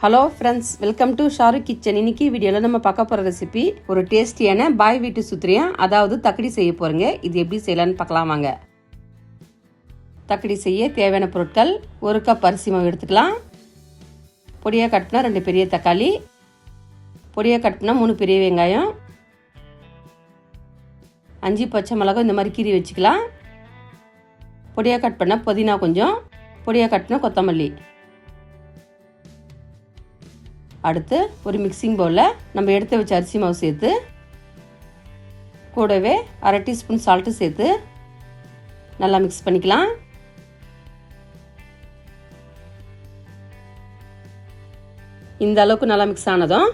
Hello friends welcome to Shahrukh kitchen இன்னைக்கு வீடியோவில் நம்ம பார்க்க போகிற ரெசிபி ஒரு டேஸ்டியான பாய் வீட்டு சுத்திரியா அதாவது தக்கடி செய்ய போகிறோங்க இது எப்படி செய்யலான்னு பார்க்கலாம் வாங்க. தக்கடி செய்ய தேவையான பொருட்கள் ஒரு கப் அரிசி மாவு எடுத்துக்கலாம். பொடியாக கட் பண்ணால் ரெண்டு பெரிய தக்காளி. பொடியாக கட் பண்ணால் மூணு பெரிய வெங்காயம். அஞ்சு பச்சை மிளகாய் இந்த மாதிரி கீறி வச்சுக்கலாம். பொடியாக கட் பண்ணால் புதினா கொஞ்சம். பொடியாக கட் பண்ணால் கொத்தமல்லி. அடுத்து ஒரு மிக்சிங் பவுலில் நம்ம எடுத்து வச்ச அரிசி மாவு சேர்த்து கூடவே அரை டீஸ்பூன் சால்ட்டு சேர்த்து நல்லா மிக்ஸ் பண்ணிக்கலாம். இந்த அளவுக்கு நல்லா மிக்ஸ் ஆனதும்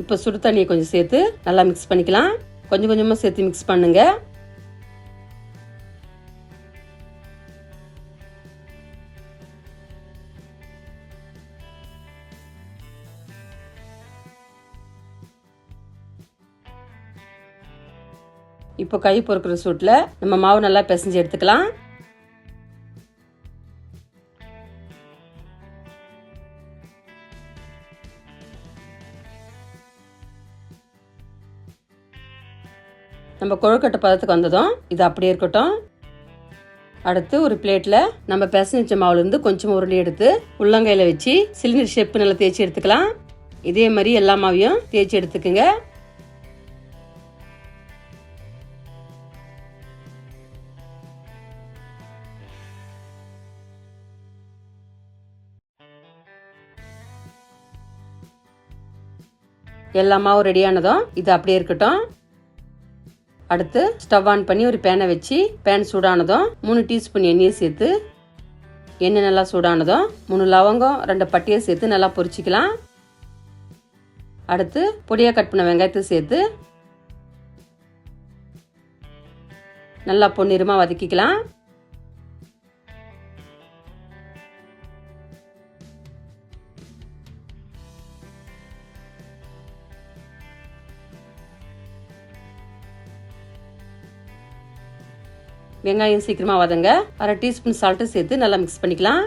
இப்போ சுடு தண்ணியை கொஞ்சம் சேர்த்து நல்லா மிக்ஸ் பண்ணிக்கலாம். கொஞ்சம் கொஞ்சமாக சேர்த்து மிக்ஸ் பண்ணுங்கள் இப்போ கை பொறுக்கிற சூட்டில் நம்ம மாவு நல்லா பிசைஞ்சு எடுத்துக்கலாம். நம்ம கொழுக்கட்டை பதத்துக்கு வந்ததும் இது அப்படியே இருக்கட்டும். அடுத்து ஒரு பிளேட்டில் நம்ம பிசைஞ்ச மாவுலேருந்து கொஞ்சம் உருளி எடுத்து உள்ளங்கையில் வச்சு சிலிண்டர் ஷேப்பு நல்லா தேய்ச்சி எடுத்துக்கலாம். இதே மாதிரி எல்லா மாவையும் தேய்ச்சி எடுத்துக்கோங்க. எல்லா மாவும் ரெடியானதும் இது அப்படியே இருக்கட்டும். அடுத்து ஸ்டவ் ஆன் பண்ணி ஒரு பேனை வச்சு பேன் சூடானதும் மூணு டீஸ்பூன் எண்ணெயை சேர்த்து எண்ணெய் நல்லா சூடானதும் மூணு லவங்கம் ரெண்டு பட்டியை சேர்த்து நல்லா பொரிச்சிக்கலாம். அடுத்து பொடியாக கட் பண்ண வெங்காயத்தை சேர்த்து நல்லா பொன்னிறமாக வதக்கிக்கலாம். வெங்காயம் சீக்கிரமாக வதங்க அரை டீஸ்பூன் சால்ட்டு சேர்த்து நல்லா மிக்ஸ் பண்ணிக்கலாம்.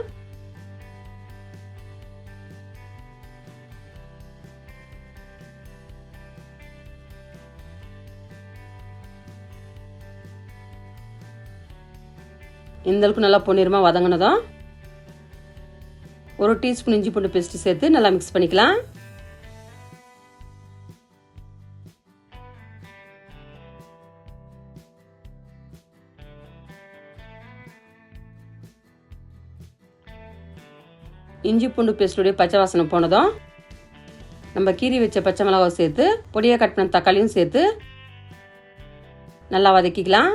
இந்தளவுக்கு நல்லா பொன்னிறமாக வதங்கினதும் ஒரு டீஸ்பூன் இஞ்சி பூண்டு பேஸ்ட்டு சேர்த்து நல்லா மிக்ஸ் பண்ணிக்கலாம். இஞ்சி பூண்டு பேஸ்டுடைய பச்சை வாசனை போனதும் நம்ம கீரி வச்ச பச்சை மிளகாவை சேர்த்து பொடியாக கட் பண்ண தக்காளியும் சேர்த்து நல்லா வதக்கிக்கலாம்.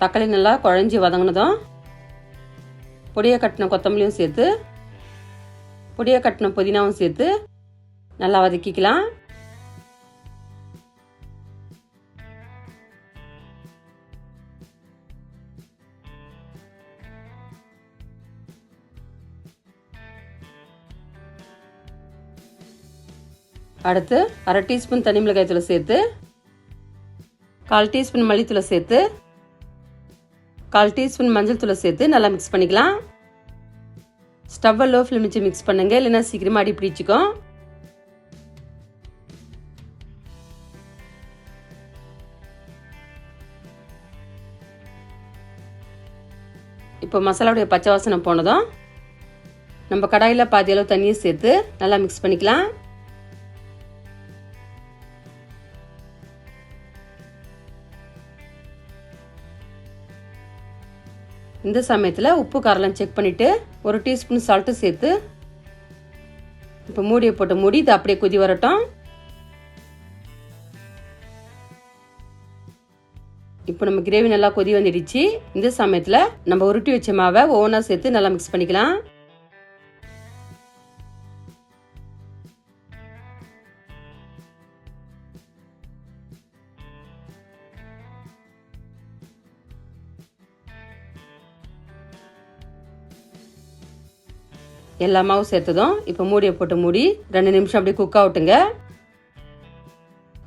தக்காளி நல்லா குழஞ்சி வதங்கினதும் பொடியை கட்டின கொத்தமல்லியும் சேர்த்து பொடியை கட்டின புதினாவும் சேர்த்து நல்லா வதக்கிக்கலாம். அடுத்து அரை டீஸ்பூன் தனி மிளகாய் தூளை சேர்த்து கால் டீஸ்பூன் மல்லித்தூளை சேர்த்து கால் டீஸ்பூன் மஞ்சள் தூளை சேர்த்து நல்லா மிக்ஸ் பண்ணிக்கலாம். ஸ்டவ்வை லோ ஃப்ளேம் வச்சு மிக்ஸ் பண்ணுங்கள் இல்லைன்னா சீக்கிரமாக அடி பிடிச்சிக்கும். இப்போ மசாலாவுடைய பச்சை வாசனை போனதும் நம்ம கடாயில் பாதி அளவு தண்ணியை சேர்த்து நல்லா மிக்ஸ் பண்ணிக்கலாம். இந்த சமயத்தில் உப்பு காரெல்லாம் செக் பண்ணிவிட்டு ஒரு டீஸ்பூன் சால்ட்டு சேர்த்து இப்போ மூடியை போட்டு மூடி இது அப்படியே கொதி வரட்டும். இப்போ நம்ம கிரேவி நல்லா கொதி வந்துடுச்சு. இந்த சமயத்தில் நம்ம உருட்டி வச்ச மாவை ஒவ்வொன்றா சேர்த்து நல்லா மிக்ஸ் பண்ணிக்கலாம். எல்லா மாவும் சேர்த்ததும் இப்போ மூடியை போட்டு மூடி ரெண்டு நிமிஷம் அப்படியே குக் ஆகட்டுங்க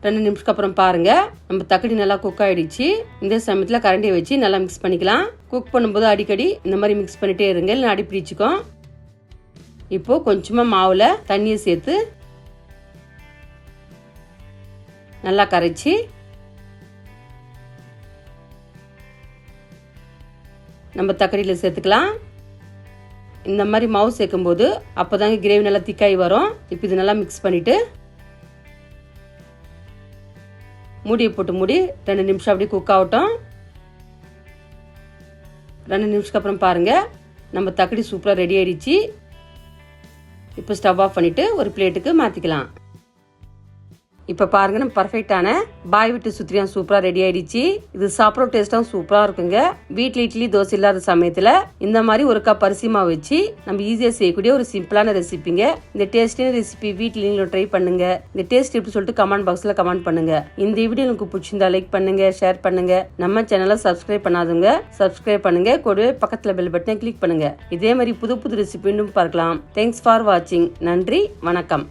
ரெண்டு நிமிஷத்துக்கு அப்புறம் பாருங்க. நம்ம தக்கடி நல்லா குக் ஆயிடுச்சு. இந்த சமயத்தில் கரண்டியை வச்சு நல்லா மிக்ஸ் பண்ணிக்கலாம். குக் பண்ணும்போது அடிக்கடி இந்த மாதிரி மிக்ஸ் பண்ணிட்டே இருங்க. இல்லை அடி பிடிச்சிக்கும் இப்போ கொஞ்சமா மாவுல தண்ணியை சேர்த்து நல்லா கரைச்சி நம்ம தக்கடியில் சேர்த்துக்கலாம். இந்த மாதிரி மாவு சேர்க்கும்போது அப்போதாங்க கிரேவி நல்லா திக்காகி வரும். இப்போ இது நல்லா மிக்ஸ் பண்ணிவிட்டு மூடியை போட்டு மூடி ரெண்டு நிமிஷம் அப்படியே குக் ஆகட்டும். ரெண்டு நிமிஷத்துக்கு அப்புறம் பாருங்கள் நம்ம தக்கடி சூப்பராக ரெடி ஆகிடுச்சு இப்போ ஸ்டவ் ஆஃப் பண்ணிவிட்டு ஒரு பிளேட்டுக்கு மாற்றிக்கலாம் இப்போ பாருங்க நம்ம பர்ஃபெக்டான பாய் விட்டு சுத்திரியா சூப்பராக ரெடி ஆயிடுச்சு. இது சாப்பிட்ற டேஸ்ட்டாகவும் சூப்பராக இருக்குங்க. வீட்டில் இட்லி தோசை இல்லாத சமயத்தில் இந்த மாதிரி ஒரு கப் அரிசி மாவு வச்சு நம்ம ஈஸியாக செய்யக்கூடிய ஒரு சிம்பிளான ரெசிபிங்க இந்த டேஸ்டியான ரெசிபி வீட்டில் நீங்களும் ட்ரை பண்ணுங்க. இந்த டேஸ்ட் எப்படி சொல்லிட்டு கமெண்ட் பாக்ஸில் கமெண்ட் பண்ணுங்க. இந்த வீடியோ உங்களுக்கு பிடிச்சிருந்தா லைக் பண்ணுங்க ஷேர் பண்ணுங்க. நம்ம சேனலை சப்ஸ்கிரைப் பண்ணாதவங்க சப்ஸ்கிரைப் பண்ணுங்க. கூடவே பக்கத்தில் பெல் பட்டனை கிளிக் பண்ணுங்க. இதே மாதிரி புது புது ரெசிபி பார்க்கலாம். தேங்க்ஸ் ஃபார் வாட்சிங் நன்றி வணக்கம்.